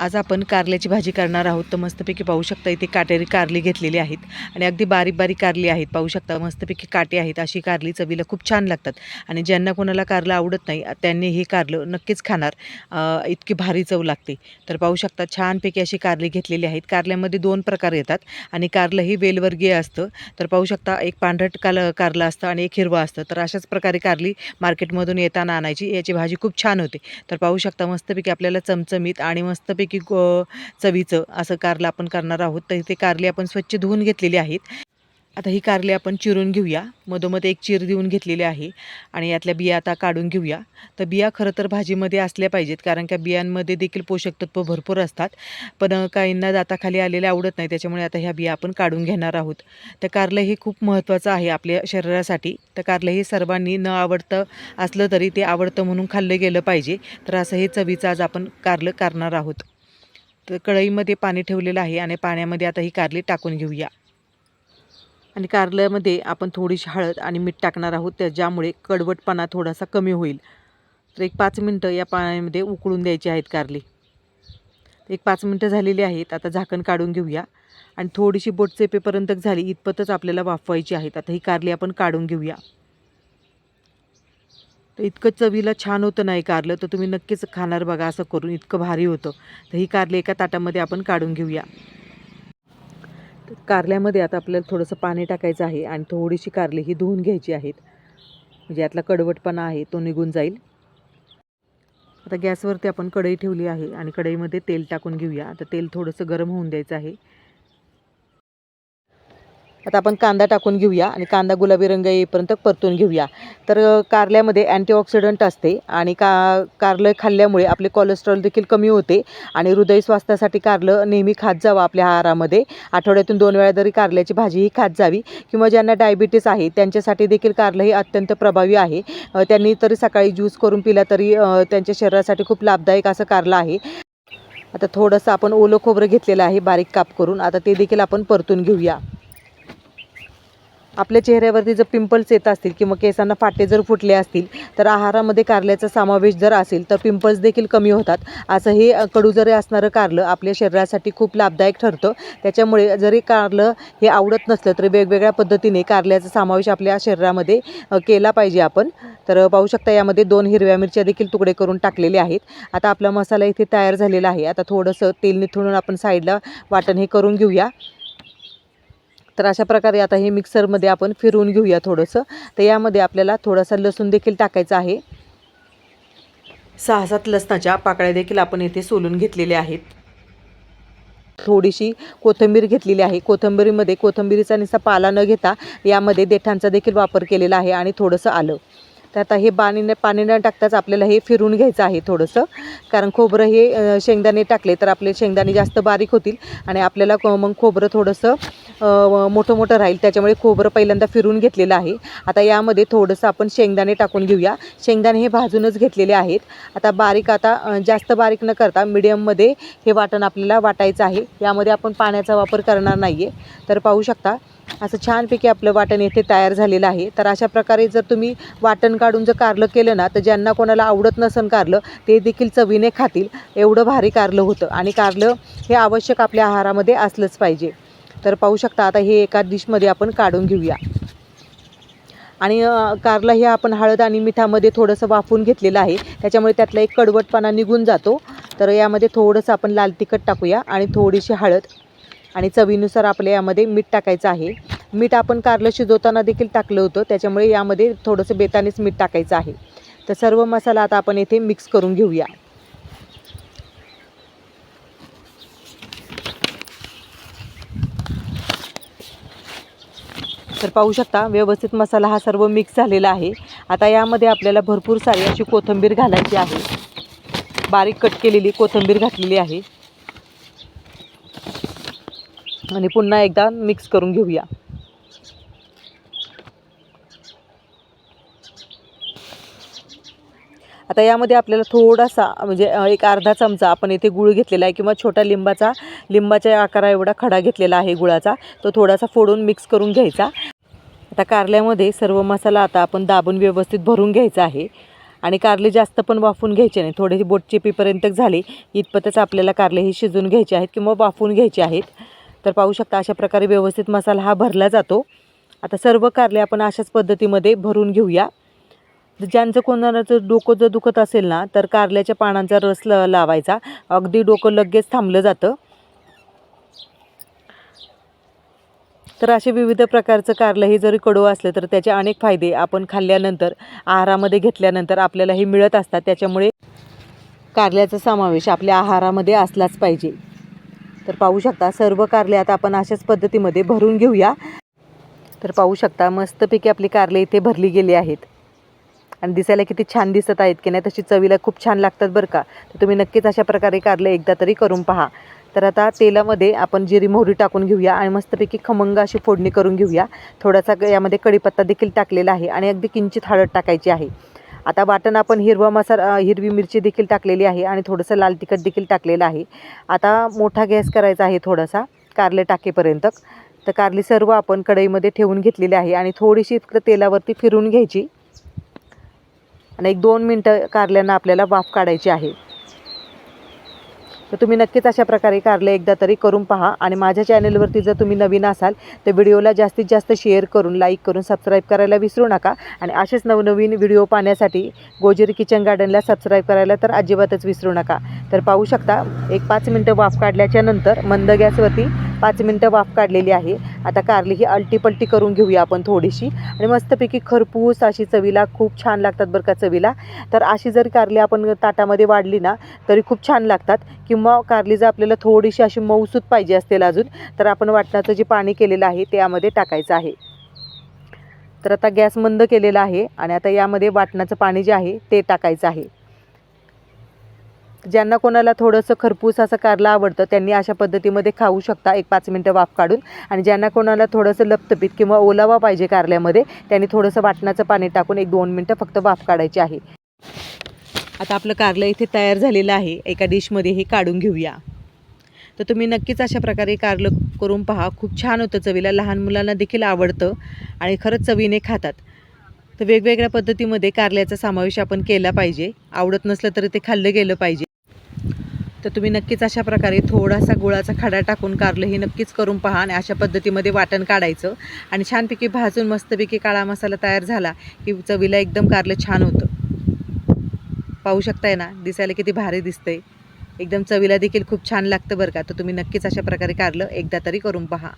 आज आपण कारल्याची भाजी करणार आहोत. तर मस्तपैकी पाहू शकता इथे काटेरी कारली घेतलेली आहेत. आणि अगदी बारीक बारीक कारली आहेत. पाहू शकता मस्तपैकी काटे आहेत. अशी कारली चवीला खूप छान लागतात. आणि ज्यांना कोणाला कारलं आवडत नाही त्यांनी हे कारलं नक्कीच खाणार. इतकी भारी चव लागते. तर पाहू शकता छानपैकी अशी कारली घेतलेली आहेत. कारल्यामध्ये दोन प्रकार येतात. आणि कारलं हे वेलवर्गीय असतं. तर पाहू शकता एक पांढरट काल कारलं असतं आणि एक हिरवं असतं. तर अशाच प्रकारे कारली मार्केटमधून येताना आणायची. याची भाजी खूप छान होते. तर पाहू शकता मस्तपैकी आपल्याला चमचमीत आणि मस्तपैकी गो चवीचं असं कारलं आपण करणार आहोत. तर ते कारले आपण स्वच्छ धुवून घेतलेली आहेत. आता ही कारले आपण चिरून घेऊया. मधोमध एक चीर देऊन घेतलेली आहे आणि यातल्या बिया आता काढून घेऊया. तर बिया खरं तर भाजीमध्ये असल्या पाहिजेत कारण का बियांमध्ये देखील पोषक तत्व भरपूर असतात. पण काहींना दाताखाली आलेले आवडत नाही त्याच्यामुळे आता ह्या बिया आपण काढून घेणार आहोत. तर कारलं हे खूप महत्त्वाचं आहे आपल्या शरीरासाठी. तर कारलं हे सर्वांनी न आवडतं असलं तरी ते आवडतं म्हणून खाल्लं गेलं पाहिजे. तर असं हे चवीचं आज आपण कारलं करणार आहोत. तर कढईमध्ये पाणी ठेवलेलं आहे आणि पाण्यामध्ये आता ही कारली टाकून घेऊया. आणि कारल्यामध्ये आपण थोडीशी हळद आणि मीठ टाकणार आहोत त्या ज्यामुळे कडवटपणा थोडासा कमी होईल. तर एक पाच मिनटं या पाण्यामध्ये उकळून द्यायची आहेत कारली. एक पाच मिनटं झालेली आहेत आता झाकण काढून घेऊया. आणि थोडीशी बोट चेपेपर्यंत झाली इतपतच आपल्याला वाफवायची आहेत. आता ही कारली आपण काढून घेऊया. तर इतकं चवीला छान होतं नाही कारलं तर तुम्ही नक्कीच खाणार बघा असं करून इतकं भारी होतं. तर ही कारले एका ताटामध्ये आपण काढून घेऊया. कारल्यामध्ये आता आपल्याला थोडंसं पाणी टाकायचं आहे आणि थोडीशी कारली ही धुवून घ्यायची आहेत. म्हणजे यातला कडवटपणा आहे तो निघून जाईल. आता गॅसवरती आपण कढई ठेवली आहे आणि कढईमध्ये तेल टाकून घेऊया. आता तेल थोडंसं गरम होऊन द्यायचं आहे. आता आपण कांदा टाकून घेऊया आणि कांदा गुलाबी रंग येईपर्यंत परतून घेऊया. तर कारल्यामध्ये अँटीऑक्सिडंट असते आणि का कारलं खाल्ल्यामुळे आपले कोलेस्ट्रॉल देखील कमी होते आणि हृदय स्वास्थ्यासाठी कारलं नेहमी खात जावं आपल्या आहारामध्ये. आठवड्यातून दोन वेळा तरी कारल्याची भाजी ही खात जावी किंवा ज्यांना डायबिटीस आहे त्यांच्यासाठी देखील कारलं हे अत्यंत प्रभावी आहे. त्यांनी तरी सकाळी ज्यूस करून पिला तरी त्यांच्या शरीरासाठी खूप लाभदायक असं कारलं आहे. आता थोडंसं आपण ओलं खोबरं घेतलेलं आहे बारीक काप करून. आता ते देखील आपण परतून घेऊया. आपल्या चेहऱ्यावरती जर पिंपल्स येत असतील किंवा केसांना फाटे जर फुटले असतील तर आहारामध्ये कारल्याचा समावेश जर असेल तर पिंपल्स देखील कमी होतात. असं हे कडूजरे कडू जरी असणारं कारलं आपल्या शरीरासाठी खूप लाभदायक ठरतं. त्याच्यामुळे जरी कारलं हे आवडत नसलं तरी वेगवेगळ्या पद्धतीने कारल्याचा समावेश आपल्या शरीरामध्ये केला पाहिजे आपण. तर पाहू शकता यामध्ये दोन हिरव्या मिरच्या देखील तुकडे करून टाकलेले आहेत. आता आपला मसाला इथे तयार झालेला आहे. आता थोडंसं तेल निथळून आपण साईडला वाटण हे करून घेऊया. तर अशा प्रकारे आता हे मिक्सरमध्ये आपण फिरवून घेऊया थोडंसं. तर यामध्ये आपल्याला थोडासा लसूण देखील टाकायचा आहे. सहा सात लसणाच्या पाकळ्या देखील आपण इथे सोलून घेतलेल्या आहेत. थोडीशी कोथिंबीर घेतलेली आहे. कोथिंबीरीमध्ये कोथिंबीरीचा निसा पाला न घेता यामध्ये देठांचा देखील वापर केलेला आहे आणि थोडंसं आलं. तर आता हे बाणीने न पाणी न टाकताच आपल्याला हे फिरून घ्यायचं आहे थोडंसं. कारण खोबरं हे शेंगदाणे टाकले तर आपले शेंगदाणे जास्त बारीक होतील आणि आपल्याला क- मग खोबरं थोडंसं मोठं मोठं राहील. त्याच्यामुळे खोबरं पहिल्यांदा फिरून घेतलेलं आहे. आता यामध्ये थोडंसं आपण शेंगदाणे टाकून घेऊया. शेंगदाणे हे भाजूनच घेतलेले आहेत. आता बारीक आता जास्त बारीक न करता मिडियममध्ये हे वाटण आपल्याला वाटायचं आहे. यामध्ये आपण पाण्याचा वापर करणार नाही आहे तर पाहू शकता असं छानपैकी आपलं वाटण येथे तयार झालेलं आहे. तर अशा प्रकारे जर तुम्ही वाटण काढून जर कारलं केलं ना तर ज्यांना कोणाला आवडत नसन कारलं ते देखील चवीने खातील. एवढं भारी कारलं होतं. आणि कारलं हे आवश्यक आपल्या आहारामध्ये असलंच पाहिजे. तर पाहू शकता आता हे एका डिशमध्ये आपण काढून घेऊया. आणि कारला कारलं हे आपण हळद आणि मिठामध्ये थोडंसं वाफून घेतलेलं आहे. त्याच्यामुळे त्यातला एक कडवटपणा निघून जातो. तर यामध्ये थोडंसं आपण लाल तिखट टाकूया आणि थोडीशी हळद आणि चवीनुसार आपल्या यामध्ये मीठ टाकायचं आहे. मीठ आपण कारलं शिजवताना देखील टाकलं होतं. त्याच्यामुळे यामध्ये थोडंसं बेतानेच मीठ टाकायचं आहे. तर सर्व मसाला आता आपण येथे मिक्स करून घेऊया. तर पाहू शकता व्यवस्थित मसाला हा सर्व मिक्स झालेला आहे. आता यामध्ये आपल्याला भरपूर सारी अशी कोथिंबीर घालायची आहे. बारीक कट केलेली कोथिंबीर घातलेली आहे. आणि पुन्हा एकदा मिक्स करून घेऊया. आता यामध्ये आपल्याला थोडासा म्हणजे एक अर्धा चमचा आपण इथे गुळ घेतलेला आहे किंवा छोटा लिंबाचा लिंबाच्या आकारा एवढा खडा घेतलेला आहे गुळाचा तो थोडासा फोडून मिक्स करून घ्यायचा. आता कारल्यामध्ये सर्व मसाला आता आपण दाबून व्यवस्थित भरून घ्यायचा आहे. आणि कारले जास्त पण वाफून घ्यायचे नाही. थोडे बोटचेपीपर्यंत झाले इतपतच आपल्याला कारले हे शिजून घ्यायचे आहेत किंवा वाफवून घ्यायचे आहेत. तर पाहू शकता अशा प्रकारे व्यवस्थित मसाला हा भरला जातो. आता सर्व कारले आपण अशाच पद्धतीमध्ये भरून घेऊया. ज्यांचं कोणाचं डोकं जर दुखत असेल ना तर कारल्याच्या पानांचा रस ल लावायचा. अगदी डोकं लगेच थांबलं जातं. तर असे विविध प्रकारचं कारलं हे जरी कडू असलं तर त्याचे अनेक फायदे आपण खाल्ल्यानंतर आहारामध्ये घेतल्यानंतर आपल्याला हे मिळत असतात. त्याच्यामुळे कारल्याचा समावेश आपल्या आहारामध्ये असलाच पाहिजे. तर पाहू शकता सर्व कारले आता आपण अशाच पद्धतीमध्ये भरून घेऊया. तर पाहू शकता मस्तपैकी आपली कारले इथे भरली गेली आहेत. आणि दिसायला किती छान दिसत आहेत की नाही तशी चवीला खूप छान लागतात बरं का. तर तुम्ही नक्कीच अशा प्रकारे कारले एकदा तरी करून पहा. तर आता तेलामध्ये आपण जिरी मोहरी टाकून घेऊया आणि मस्तपैकी खमंग अशी फोडणी करून घेऊया. थोडासा ग- यामध्ये कढीपत्ता देखील टाकलेला आहे आणि अगदी किंचित हळद टाकायची आहे. आता वाटण आपण हिरवा मसाला हिरवी मिरची देखील टाकलेली आहे आणि थोडंसं लाल तिखट देखील टाकलेलं आहे. आता मोठा गॅस करायचा आहे थोडासा कारले टाकेपर्यंत. तर कारली सर्व आपण कढईमध्ये ठेवून घेतलेली आहे आणि थोडीशी तेलावरती फिरून घ्यायची. आणि एक दोन मिनटं कारल्यांना आपल्याला वाफ काढायची आहे. तर तुम्ही नक्कीच अशा प्रकारे कारले एकदा तरी करून पहा आणि माझ्या चॅनलवरती जर तुम्ही नवीन असाल तर व्हिडिओला जास्तीत जास्त शेअर करून लाईक करून सबस्क्राईब करायला विसरू नका. आणि असेच नवनवीन व्हिडिओ पाहण्यासाठी गोजेरी किचन गार्डनला सबस्क्राईब करायला तर अजिबातच विसरू नका. तर पाहू शकता एक पाच मिनटं वाफ काढल्याच्या नंतर मंद गॅसवरती पाच मिनटं वाफ काढलेली आहे. आता कारली ही अलटीपलटी करून घेऊया आपण थोडीशी. आणि मस्तपैकी खरपूस अशी चवीला खूप छान लागतात बरं का चवीला. तर अशी जर कारली आपण ताटामध्ये वाढली ना तरी खूप छान लागतात. किंवा कारली जर आपल्याला थोडीशी अशी मऊसूत पाहिजे असतील अजून तर आपण वाटणाचं जे पाणी केलेलं आहे ते यामध्ये टाकायचं आहे. तर आता गॅस मंद केलेला आहे आणि आता यामध्ये वाटणाचं पाणी जे आहे ते टाकायचं आहे. ज्यांना कोणाला थोडंसं खरपूस असं कारलं आवडतं त्यांनी अशा पद्धतीमध्ये खाऊ शकता. एक पाच मिनटं वाफ काढून. आणि ज्यांना कोणाला थोडंसं लपतपीत किंवा ओलावा पाहिजे कारल्यामध्ये त्यांनी थोडंसं वाटणाचं पाणी टाकून एक दोन मिनटं फक्त वाफ काढायची आहे. आता आपलं कारलं इथे तयार झालेलं आहे. एका डिशमध्ये हे काढून घेऊया. तर तुम्ही नक्कीच अशा प्रकारे कारलं करून पहा. खूप छान होतं चवीला. लहान मुलांना देखील आवडतं आणि खरंच चवीने खातात. तर वेगवेगळ्या पद्धतीमध्ये कारल्याचा समावेश आपण केला पाहिजे. आवडत नसलं तरी ते खाल्लं गेलं पाहिजे. तर तुम्ही नक्कीच अशा प्रकारे थोडासा गुळाचा खडा टाकून कारलं हे नक्कीच करून पहा आणि अशा पद्धतीमध्ये वाटण काढायचं. आणि छानपैकी भाजून मस्तपैकी काळा मसाला तयार झाला की चवीला एकदम कारलं छान होतं. पाहू शकताय ना? दिसायला किती भारी दिसतंय. एकदम चवीला देखील खूप छान लागतं बरं का? तर तुम्ही नक्कीच अशा प्रकारे कारलं एकदा तरी करून पहा.